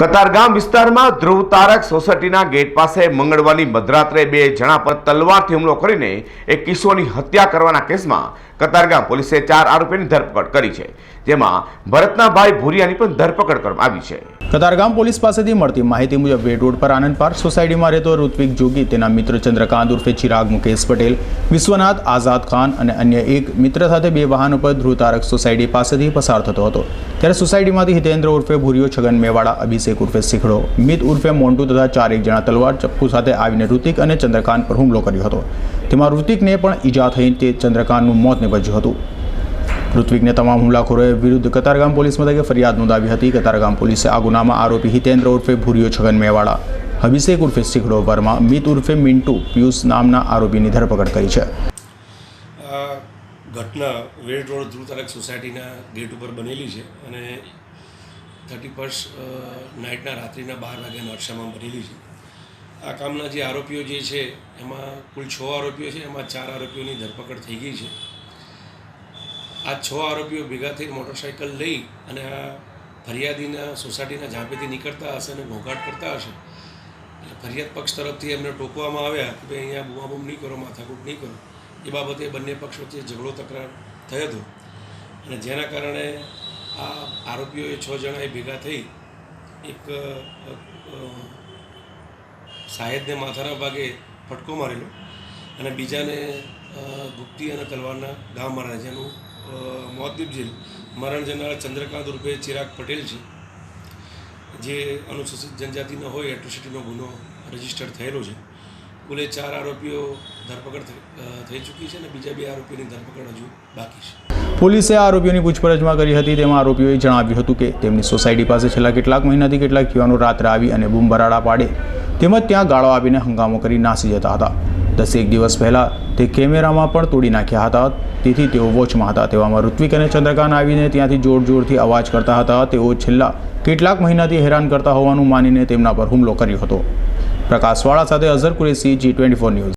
કતારગામ વિસ્તારમાં ધ્રુવ તારક સોસાયટીના ગેટ પાસે મંગળવારની મધરાત્રે બે જણા પર તલવારથી હુમલો કરીને એક કિશોરની હત્યા કરવાના કેસમાં કતારગામ પોલીસે ચાર આરોપીની ધરપકડ કરી છે, જેમાં ભરતના ભાઈ ભુરિયાની પણ ધરપકડ કરવામાં આવી છે. કતારગામ પોલીસ પાસેથી મળતી માહિતી મુજબ વેડ રોડ પર આનંદ પાર્ક સોસાયટીમાં રહેતો ઋત્વિક જોગી તેના મિત્ર ચંદ્રકાંત ઉર્ફે ચિરાગ મુકેશ પટેલ, વિશ્વનાથ આઝાદ ખાન અને અન્ય એક મિત્ર સાથે બે વાહન પર ધ્રુવતારક સોસાયટી પાસેથી પસાર થતો હતો. ત્યારે સોસાયટીમાંથી હિતેન્દ્ર ઉર્ફે ભૂરિયો છગન મેવાડા, અભિષેક ઉર્ફે શીખડો, મિત ઉર્ફે મોન્ટુ તથા ચાર એક જણા તલવાર ચપ્પુ સાથે આવીને ઋતિક અને ચંદ્રકાંત પર હુમલો કર્યો હતો. તેમાં ઋતિકને પણ ઈજા થઈ તે ચંદ્રકાંતનું મોત નીપજ્યું હતું. ઋત્વિકને તમામ હુમલાખોરોએ વિરુદ્ધ કતારગામ પોલીસ મથકે ફરિયાદ નોંધાવી હતી. કતારગામ પોલીસે આ ગુનામાં આરોપી હિતેન્દ્ર ઉર્ફે ભૂરિયો છગન મેવાડા અભિષેક ઉર્ફે શીખડો વર્મા, મિત ઉર્ફે મિન્ટુ પિયુષ નામના આરોપીની ધરપકડ કરી છે. ઘટના વેડ રોડ ધ્રુવ તારક સોસાયટીના ગેટ ઉપર બનેલી છે અને થર્ટી ફર્સ્ટ નાઇટના રાત્રિના બાર વાગ્યાના અરસામાં બનેલી છે. આ કામના જે આરોપીઓ જે છે, એમાં કુલ છ આરોપીઓ છે, એમાં ચાર આરોપીઓની ધરપકડ થઈ ગઈ છે. આ છ આરોપીઓ ભેગા થઈ મોટરસાઇકલ લઈ અને આ ફરિયાદીના, સોસાયટીના ઝાંપેથી નીકળતા હશે અને ઘોંઘાટ કરતા હશે. એટલે ફરિયાદ પક્ષ તરફથી એમને ટોકવામાં આવ્યા કે ભાઈ અહીંયા બુમાબુમ નહીં કરો, માથાકૂટ નહીં કરો. એ બાબતે બંને પક્ષ વચ્ચે ઝઘડો તકરાર થયો હતો. અને જેના કારણે આ આરોપીઓએ છ જણાએ ભેગા થઈ એક સાહેબને માથાના ભાગે ફટકો મારેલો અને બીજાને ગુપ્તી અને તલવારના ગામ માર્યા, જેનું અ, જેલ મરણ જનાર ચંદ્રકાંત રૂપે ચિરાગ પટેલ છે જે અનુસૂચિત જનજાતિનો હોય એટ્રોસિટીનો ગુનો રજિસ્ટર થયેલો છે. કુલે ચાર આરોપીઓ ધરપકડ થઈ- ચૂકી છે અને બીજા બે આરોપીઓની ધરપકડ હજુ બાકી છે. પોલીસે આરોપીઓની પૂછપરછમાં કરી હતી તેમાં આરોપીઓએ જણાવ્યું હતું કે તેમની સોસાયટી પાસે છેલ્લા કેટલાક મહિનાથી કેટલાક યુવાનો રાત્રે આવી અને બૂમ બરાડા પાડે તેમજ ત્યાં ગાળો આપીને હંગામો કરી નાસી જતા હતા. દસેક દિવસ પહેલાં તે કેમેરામાં પણ તોડી નાખ્યા હતા. તેથી તેઓ વોચમાં હતા. તેવામાં ઋત્વિક અને ચંદ્રકાંત આવીને ત્યાંથી જોર જોરથી અવાજ કરતા હતા. તેઓ છેલ્લા કેટલાક મહિનાથી હેરાન કરતા હોવાનું માનીને તેમના પર હુમલો કર્યો હતો. પ્રકાશવાળા સાથે Azhar Qureshi G twenty four news